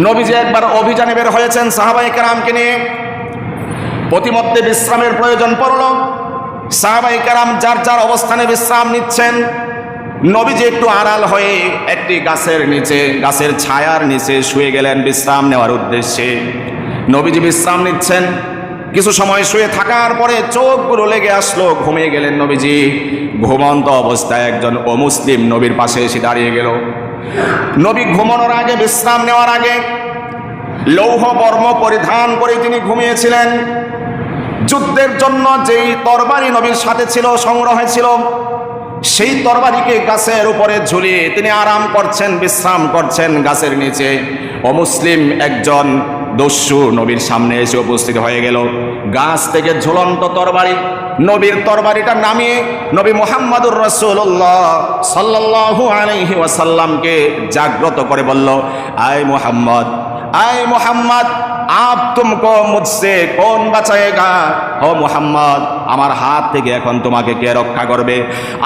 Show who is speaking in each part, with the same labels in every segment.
Speaker 1: নবীজি একবার অভিযানে বের হয়েছেন সাহাবাই কেরামকে নিয়ে। প্রতিমধ্যে বিশ্রামের প্রয়োজন পড়ল। সাহাবাই কেরাম যার যার অবস্থানে বিশ্রাম নিচ্ছেন, নবীজি একটু আড়াল হয়ে একটি গাছের নিচে, গাছের ছায়ার নিচে শুয়ে গেলেন বিশ্রাম নেওয়ার উদ্দেশ্যে। নবীজি বিশ্রাম নিচ্ছেন। কিছু সময় শুয়ে থাকার পরে চোখগুলো লেগে আসলো, ঘুমিয়ে গেলেন নবীজি। ঘুমন্ত অবস্থায় একজন অমুসলিম নবীর পাশে এসে দাঁড়িয়ে গেল। নবী ঘুমানোর আগে, বিশ্রাম নেওয়ার আগে লৌহ বর্ম পরিধান করে তিনি ঘুমিয়েছিলেন। যুদ্ধের জন্য যেই তরবারি নবীর সাথে ছিল, সংগ্রহে ছিল, সেই তরবারিকে গাছের উপরে ঝুলিয়ে তিনি আরাম করছেন, বিশ্রাম করছেন গাছের নিচে। অমুসলিম একজন দস্যু নবীর সামনে এসে উপস্থিত হয়ে গেল। গাছ থেকে ঝুলন্ত তরবারি নবীর তরবারিটা নামিয়ে নবী মোহাম্মদুর রসুল্লাহ সাল্লাল্লাহু আলহি ওয়াসাল্লামকে জাগ্রত করে বলল আয় মোহাম্মদ আয় মোহাম্মদ, আপ তুমকো মুঝসে কোন বাঁচায়েগা? ও মোহাম্মদ, আমার হাত থেকে এখন তোমাকে কে রক্ষা করবে?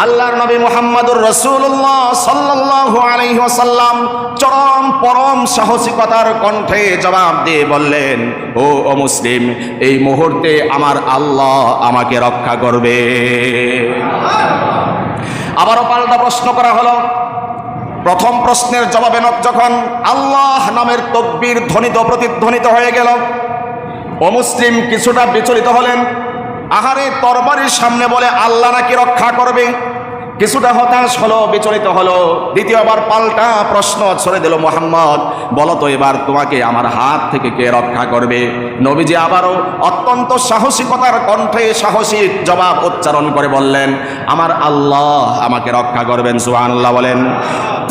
Speaker 1: আল্লাহর নবী মোহাম্মদুর রসুল্লাহ সাল্লাল্লাহু আলাইহি ওয়াসাল্লাম চরম পরম সাহসিকতার কণ্ঠে জবাব দিয়ে বললেন, ও ও মুসলিম, এই মুহূর্তে আমার আল্লাহ আমাকে রক্ষা করবে। আবারও পাল্টা প্রশ্ন করা হলো প্রথম প্রশ্নের জবাবে যখন আল্লাহ নামের তকবির ধ্বনিত প্রতিধ্বনিত হয়ে গেল অমুসলিম কিছুটা বিচলিত হলেন। আহারে তরবারির সামনে বলে আল্লাহ নাকি রক্ষা করবে? কিছুটা হতাশ হলো, বিচলিত হলো। দ্বিতীয়বার পাল্টা প্রশ্ন ছড়ে দিল মোহাম্মদ, বলো তো এবার তোমাকে আমার হাত থেকে কে রক্ষা করবে? নবীজি আবারও অত্যন্ত সাহসিকতার কণ্ঠে সাহসী জবাব উচ্চারণ করে বললেন, আমার আল্লাহ আমাকে রক্ষা করবেন সুহান আল্লাহ বলেন।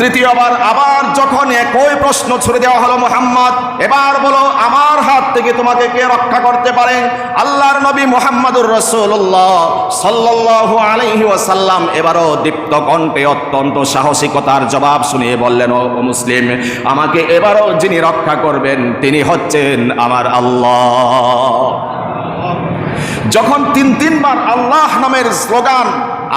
Speaker 1: তৃতীয়বার আবার যখন একই প্রশ্ন ছুড়ে দেওয়া হলো, মোহাম্মদ, এবার বলো আমার হাত থেকে তোমাকে কে রক্ষা করতে পারে? আল্লাহর নবী মোহাম্মদুর রসুল্লাহ সাল্লাল্লাহু আলাইহি ওয়াসাল্লাম এবারও দীপ্ত কণ্ঠে অত্যন্ত সাহসিকতার জবাব শুনিয়ে বললেন, ও মুসলিম, আমাকে এবারও যিনি রক্ষা করবেন তিনি হচ্ছেন আমার আল্লাহ। যখন তিন তিনবার আল্লাহ নামের স্লোগান,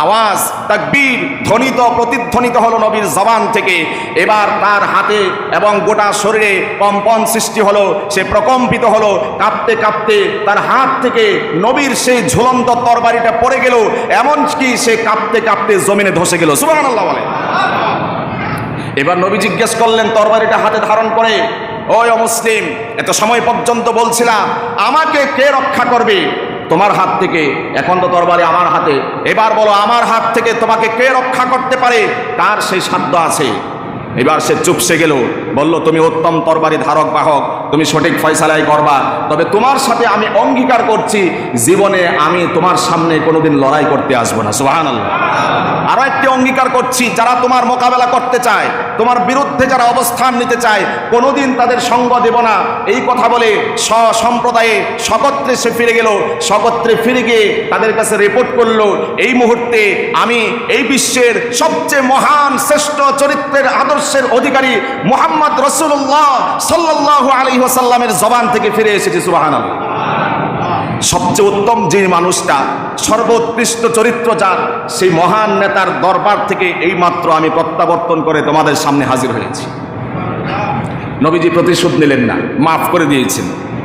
Speaker 1: আওয়াজ, তাকবীর ধ্বনিত, প্রতিধ্বনিত হলো নবীর জবান থেকে, এবার তার হাতে এবং গোটা শরীরে কম্পন সৃষ্টি হলো, সে প্রকম্পিত হলো, কাঁপতে কাঁপতে তার হাত থেকে নবীর সেই ঝুলন্ত তরবারিটা পড়ে গেল, এমনকি সে কাঁপতে কাঁপতে জমিনে ধসে গেল। সুবহানাল্লাহ বলে। এবার নবী জিজ্ঞেস করলেন, তরবারিটা হাতে ধারণ করে, ওই অমুসলিম, এত সময় পর্যন্ত বলছিলাম, আমাকে কে রক্ষা করবে? তোমার হাত থেকে, এখন তো তরবারি আমার হাতে। এবার বলো, আমার হাত থেকে তোমাকে কে রক্ষা করতে পারে? তার সেই সাধ্য আছে? এবার সে চুপসে গেল। বলল, তুমি উত্তম তরবারি ধারক, বাহক, তুমি সঠিক ফয়সালাই করবা। তবে তোমার সাথে আমি অঙ্গীকার করছি, জীবনে আমি তোমার সামনে কোনোদিন লড়াই করতে আসব না। সুহান আল্লাহ আরও একটি অঙ্গীকার করছি, যারা তোমার মোকাবেলা করতে চায়, তোমার বিরুদ্ধে যারা অবস্থান নিতে চায়, কোনোদিন তাদের সঙ্গ দেব না। এই কথা বলে সম্প্রদায়ে সকত্রে সে ফিরে গেল সকত্রে ফিরে গিয়ে তাদের কাছে রিপোর্ট করল, এই মুহূর্তে আমি এই বিশ্বের সবচেয়ে মহান, শ্রেষ্ঠ চরিত্রের আদর্শের অধিকারী মোহাম্মদ রসুল্লাহ সাল্লাহ আলী ওসাল্লামের জবান থেকে ফিরে এসেছে সুবাহান সবচেয়ে উত্তম যে মানুষটা, সর্বোৎকৃষ্ট চরিত্র যার, সেই মহান নেতার দরবার থেকে এই মাত্র আমি প্রত্যাবর্তন করে তোমাদের সামনে হাজির হয়েছি। নবীজি প্রতিশোধ নিলেন না, মাফ করে দিয়েছেন।